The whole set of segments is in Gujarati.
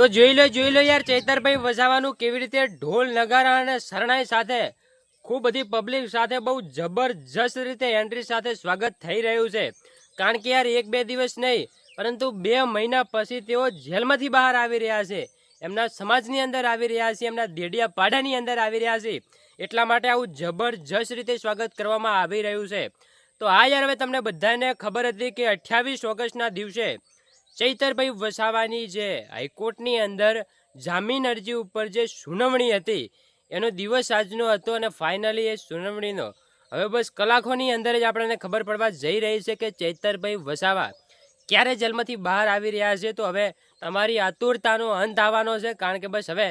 તો જોઈ લો જોઈ લો યાર, ચૈતરભાઈ વસાવાનું કેવી રીતે ઢોલ નગારા અને શરણાઈ સાથે, ખૂબ બધી પબ્લિક સાથે બહુ જબરજસ્ત રીતે એન્ટ્રી સાથે સ્વાગત થઈ રહ્યું છે. કારણ કે યાર, એક બે દિવસ નહીં, પરંતુ બે મહિના પછી તેઓ જેલમાંથી બહાર આવી રહ્યા છે. એમના સમાજની અંદર આવી રહ્યા છે, એમના દેડિયા પાડાની અંદર આવી રહ્યા છે. એટલા માટે આવું જબરજસ્ત રીતે સ્વાગત કરવામાં આવી રહ્યું છે. તો આ યાર, હવે તમને બધાને ખબર હતી કે અઠ્યાવીસ ઓગસ્ટના દિવસે ચૈતરભાઈ વસાવાની જે હાઈકોર્ટની અંદર જામીન અરજી ઉપર જે સુનાવણી હતી, એનો દિવસ આજનો હતો અને ફાઇનલી એ સુનાવણીનો. હવે બસ કલાકોની અંદર જ આપણને ખબર પડવા જઈ રહી છે કે ચૈતરભાઈ વસાવા ક્યારે જેલમાંથી બહાર આવી રહ્યા છે, તો હવે તમારી આતુરતાનો અંત આવવાનો છે, કારણ કે બસ હવે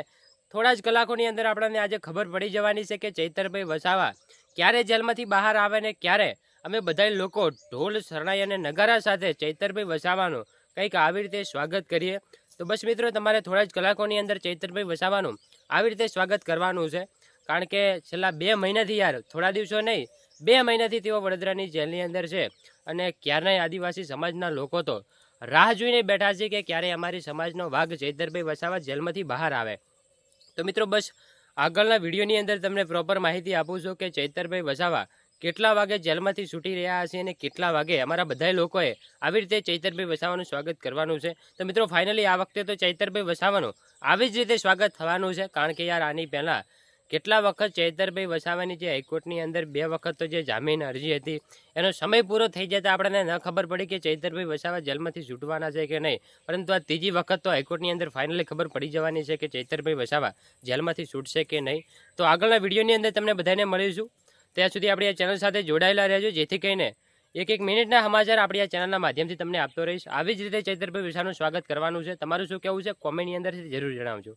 થોડા જ કલાકોની અંદર આપણને આજે ખબર પડી જવાની છે કે ચૈતરભાઈ વસાવા ક્યારે જેલમાંથી બહાર આવે ને ક્યારે. અમે બધા લોકો ઢોલ, શરણાઈ અને નગારા સાથે ચૈતરભાઈ વસાવાનું કંઈક આવી રીતે સ્વાગત કરીએ. તો બસ મિત્રો, તમારે થોડા જ કલાકોની અંદર ચૈતરભાઈ વસાવાનું. આવી રીતે સ્વાગત કરવાનું છે. કારણ કે છેલ્લા બે મહિનાથી યાર, થોડા દિવસો નહીં, બે મહિનાથી તેઓ વડોદરાની જેલની અંદર છે અને ક્યારનાય આદિવાસી સમાજના લોકો તો રાહ જોઈને બેઠા છે કે ક્યારે અમારી સમાજનો વાઘ ચૈતરભાઈ વસાવા જેલમાંથી બહાર આવે. તો મિત્રો, બસ આગળના વિડીયોની અંદર તમને પ્રોપર માહિતી આપું છું કે ચૈતરભાઈ વસાવા કેટલા વાગે જેલમાંથી છૂટી રહ્યા હશે અને કેટલા વાગે? અમારા બધા લોકોએ આવી રીતે ચૈતરભાઈ વસાવાનું સ્વાગત કરવાનું છે. તો મિત્રો ફાઇનલી આ વખતે તો ચૈતરભાઈ વસાવાનું. આવી જ રીતે સ્વાગત થવાનું છે. કારણ કે યાર, આની પહેલાં કેટલા વખત ચૈતરભાઈ વસાવાની જે હાઈકોર્ટની અંદર બે વખત તો જે જામીન અરજી હતી, એનો સમય પૂરો થઈ જતા આપણને ન ખબર પડી કે ચૈતરભાઈ વસાવા જેલમાંથી છૂટવાના છે કે નહીં. પરંતુ આ ત્રીજી વખત તો હાઈકોર્ટની અંદર ફાઇનલી ખબર પડી જવાની છે કે ચૈતરભાઈ વસાવા જેલમાંથી છૂટશે કે નહીં. તો આગળના વિડીયોની અંદર તમને બધાને મળીશું. ત્યાં સુધી આપણી આ ચેનલ સાથે જોડાયેલા રહેજો, જેથી કરીને એક એક મિનિટના સમાચાર આપણી આ ચેનલના માધ્યમથી તમને આપતો રહીશ. આવી જ રીતે ચૈતરભાઈ વિશાનું સ્વાગત કરવાનું છે. તમારું શું કહેવું છે? કોમેન્ટની અંદર જરૂર જણાવજો.